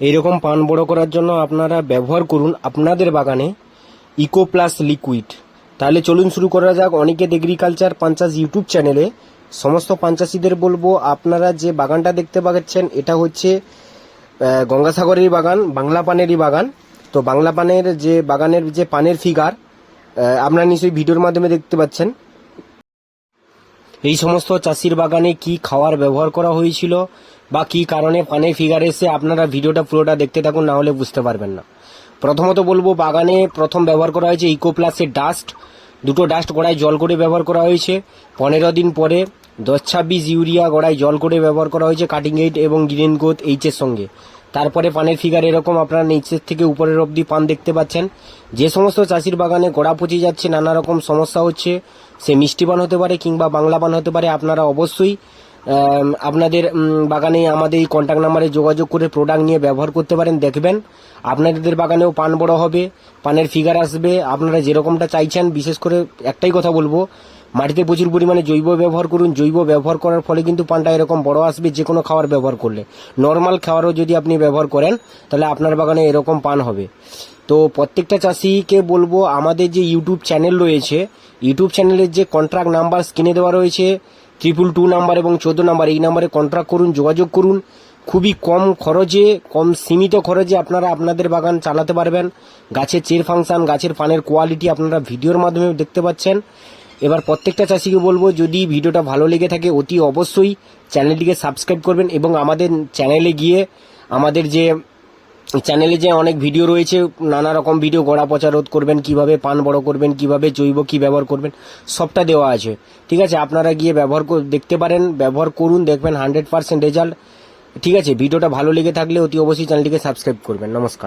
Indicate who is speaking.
Speaker 1: এইরকম পান বড় করার জন্য আপনারা ব্যবহার করুন আপনাদের বাগানে ইকো প্লাস লিকুইড তাহলে চলুন শুরু করা যাক অনিকেত এগ্রিকালচার পাঞ্চাস ইউটিউব চ্যানেলে সমস্ত পাঞ্চাসীদের বলব, আপনারা যে বাগানটা দেখতে পাচ্ছেন, এটা হচ্ছে গঙ্গাসাগরেরই বাগান, বাংলা পানেরই বাগান। তো বাংলা পানের যে বাগানের যে পানের ফিগার আপনারা নিশ্চয়ই ভিডিওর মাধ্যমে দেখতে পাচ্ছেন। এই সমস্ত চাষির বাগানে কি খাওয়ার ব্যবহার করা হয়েছিল বা কি কারণে পানে ফিগার এসে আপনারা ভিডিওটা পুরোটা দেখতে থাকুন, না হলে বুঝতে পারবেন না। প্রথমত বলব, বাগানে প্রথম ব্যবহার করা হয়েছে ইকো প্লাসের ডাস্ট। দুটো ডাস্ট গড়ায় জল করে ব্যবহার করা হয়েছে। পনেরো দিন পরে দশ ছাব্বিশ ইউরিয়া গড়ায় জল করে ব্যবহার করা হয়েছে কাটিং এইট এবং গ্রিন গ্রোথ এইচের সঙ্গে। তারপরে পানের ফিগার এরকম আপনারা নিচের থেকে উপরের অবধি পান দেখতে পাচ্ছেন। যে সমস্ত চাষির বাগানে গোড়া পচে যাচ্ছে, নানা রকম সমস্যা হচ্ছে, সে মিষ্টি পান হতে পারে কিংবা বাংলা পান হতে পারে, আপনারা অবশ্যই আপনাদের বাগানে আমাদের এই কন্ট্যাক্ট নাম্বারে যোগাযোগ করে প্রোডাক্ট নিয়ে ব্যবহার করতে পারেন, দেখবেন আপনাদের বাগানেও পান বড় হবে, পানের ফিগার আসবে, আপনারা যেরকমটা চাইছেন, বিশেষ করে একটাই কথা বলব মাটিতে প্রচুর পরিমাণে জৈব ব্যবহার করুন। জৈব ব্যবহার করার ফলে কিন্তু পানটা এরকম বড় আসবে যে কোনো খাবার ব্যবহার করলে। নর্মাল খাবারও যদি আপনি ব্যবহার করেন, তাহলে আপনার বাগানে এরকম পান হবে। তো প্রত্যেকটা চাষিকে বলব, আমাদের যে ইউটিউব চ্যানেল রয়েছে, ইউটিউব চ্যানেলের যে কন্ট্রাক্ট নাম্বার স্ক্রিনে দেওয়া রয়েছে ট্রিপল টু নাম্বার এবং চোদ্দ নাম্বার এই নাম্বারে কন্ট্রাক্ট করুন, যোগাযোগ করুন। খুবই কম খরচে, কম সীমিত খরচে আপনারা আপনাদের বাগান চালাতে পারবেন। গাছের চের ফাংশন গাছের পানের কোয়ালিটি আপনারা ভিডিওর মাধ্যমে দেখতে পাচ্ছেন। এবার প্রত্যেকটা চাষিকে বলব, যদি ভিডিওটা ভালো লেগে থাকে, অতি অবশ্যই চ্যানেলটিকে সাবস্ক্রাইব করবেন এবং আমাদের চ্যানেলে গিয়ে আমাদের যে, চ্যানেলে যে অনেক ভিডিও রয়েছে, নানা রকম ভিডিও গড়া পচা রোধ করবেন, কীভাবে পান বড় করবেন, কীভাবে জৈব কি ব্যবহার করবেন, সবটা দেওয়া আছে। ঠিক আছে, আপনারা গিয়ে ব্যবহার দেখতে পারেন, ব্যবহার করুন, দেখবেন হান্ড্রেড পার্সেন্ট রেজাল্ট ঠিক আছে, ভিডিওটা ভালো লেগে থাকলে অতি অবশ্যই চ্যানেলটিকে সাবস্ক্রাইব করবেন। নমস্কার।